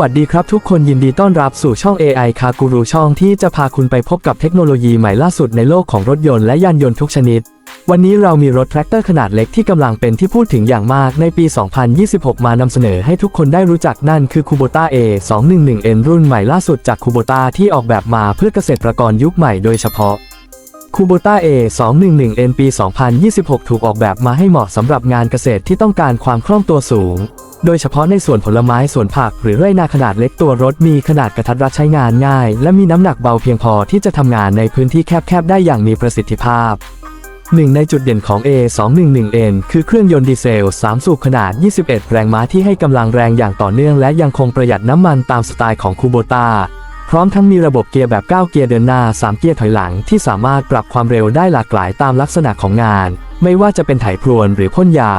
วัสดีครับทุกคนยินดีต้อนรับสู่ช่อง AI คากูรูช่องที่จะพาคุณไปพบกับเทคโนโลยีใหม่ล่าสุดในโลกของรถยนต์และยานยนต์ทุกชนิด วันนี้เรามีรถแทรกเตอร์ขนาดเล็กที่กำลังเป็นที่พูดถึงอย่างมากในปี 2026 มานำเสนอให้ทุกคนได้รู้จักนั่นคือ Kubota A 211N รุ่นใหม่ล่าสุดจาก Kubota ที่ออกแบบมาเพื่อเกษตรกรยุคใหม่โดยเฉพาะ Kubota A 211N ปี 2026 ถูกออกแบบมาให้เหมาะสำหรับงานเกษตรที่ต้องการความคล่องตัวสูง โดยเฉพาะในส่วนผลไม้ส่วนผักหรือไร่นาขนาดเล็กตัวรถมีขนาดกระทัดรัดใช้งานง่าย และมีน้ำหนักเบาเพียงพอที่จะทำงานในพื้นที่แคบๆ ได้อย่างมีประสิทธิภาพหนึ่งในจุดเด่นของ A211N คือเครื่องยนต์ดีเซล 3 สูบขนาด 21 แรงม้าที่ให้กำลังแรงอย่างต่อเนื่องและยังคงประหยัดน้ำมันตามสไตล์ของคูโบตาพร้อมทั้งมีระบบเกียร์แบบ 9 เกียร์เดินหน้า 3 เกียร์ถอยหลังที่สามารถปรับความเร็วได้หลากหลายตามลักษณะของงาน ไม่ว่าจะเป็นไถพรวนหรือพ่นยา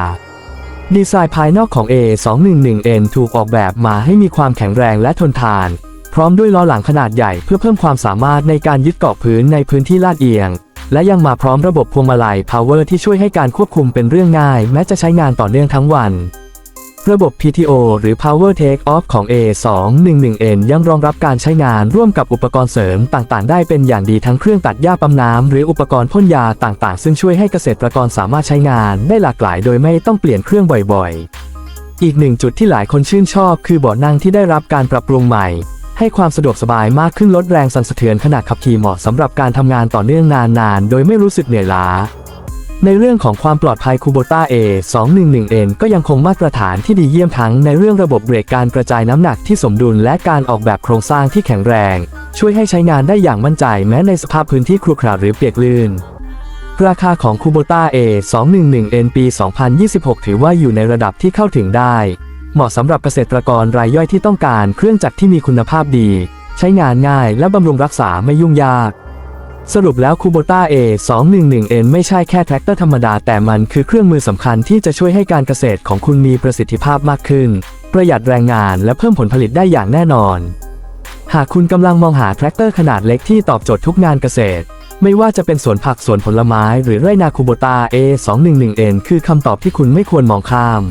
ดีไซน์ภายนอกของ A211N ถูกออกแบบมาให้มีความแข็งแรงและทนทาน พร้อมด้วยล้อหลังขนาดใหญ่เพื่อเพิ่มความสามารถในการยึดเกาะพื้นในพื้นที่ลาดเอียง และยังมาพร้อมระบบพวงมาลัย Power ที่ช่วยให้การควบคุมเป็นเรื่องง่าย แม้จะใช้งานต่อเนื่องทั้งวัน ระบบ PTO หรือ Power Take Off ของ A211N ยังรองรับการใช้งานร่วมกับอุปกรณ์เสริมต่างๆ ได้เป็นอย่างดีทั้งเครื่องตัดหญ้าปั๊มน้ำหรืออุปกรณ์พ่นยาต่างๆ ซึ่งช่วยให้เกษตรกรสามารถใช้งานได้หลากหลายโดยไม่ต้องเปลี่ยนเครื่องบ่อยๆ อีกหนึ่งจุดที่หลายคนชื่นชอบ คือเบาะนั่งที่ได้รับการปรับปรุงใหม่ ให้ความสะดวกสบายมากขึ้นลดแรงสั่นสะเทือนขณะขับขี่เหมาะสำหรับการทำงานต่อเนื่องนานๆ โดยไม่รู้สึกเหนื่อยล้า ในเรื่องของความปลอดภัย Kubota A 211N ก็ยังคงมาตรฐานที่ดีเยี่ยมทั้งในเรื่องระบบเบรกการกระจายน้ำหนักที่สมดุลและการออกแบบโครงสร้างที่แข็งแรง ช่วยให้ใช้งานได้อย่างมั่นใจแม้ในสภาพพื้นที่ครุขระหรือเปียกลื่น ราคาของ Kubota A 211N ปี 2026 ถือว่าอยู่ในระดับที่เข้าถึงได้ เหมาะสำหรับเกษตรกรรายย่อยที่ต้องการเครื่องจักรที่มีคุณภาพดี ใช้งานง่ายและบำรุงรักษาไม่ยุ่งยาก สรุปแล้ว Kubota A 211N ไม่ใช่แค่แทรกเตอร์ธรรมดา แต่มันคือเครื่องมือสำคัญที่จะช่วยให้การเกษตรของคุณมีประสิทธิภาพมากขึ้น ประหยัดแรงงานและเพิ่มผลผลิตได้อย่างแน่นอน หากคุณกำลังมองหาแทรกเตอร์ขนาดเล็กที่ตอบโจทย์ทุกงานเกษตร ไม่ว่าจะเป็นสวนผักสวนผลไม้ หรือไร่นาคูโบตา A211N คือคำตอบที่คุณไม่ควรมองข้าม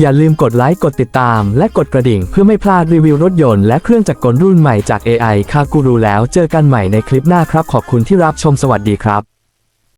อย่าลืมกดไลค์ กดติดตาม และกดกระดิ่งเพื่อไม่พลาดรีวิวรถยนต์และเครื่องจักรกลรุ่นใหม่จาก AI คากูรูแล้วเจอกันใหม่ในคลิปหน้าครับ ขอบคุณที่รับชมสวัสดีครับ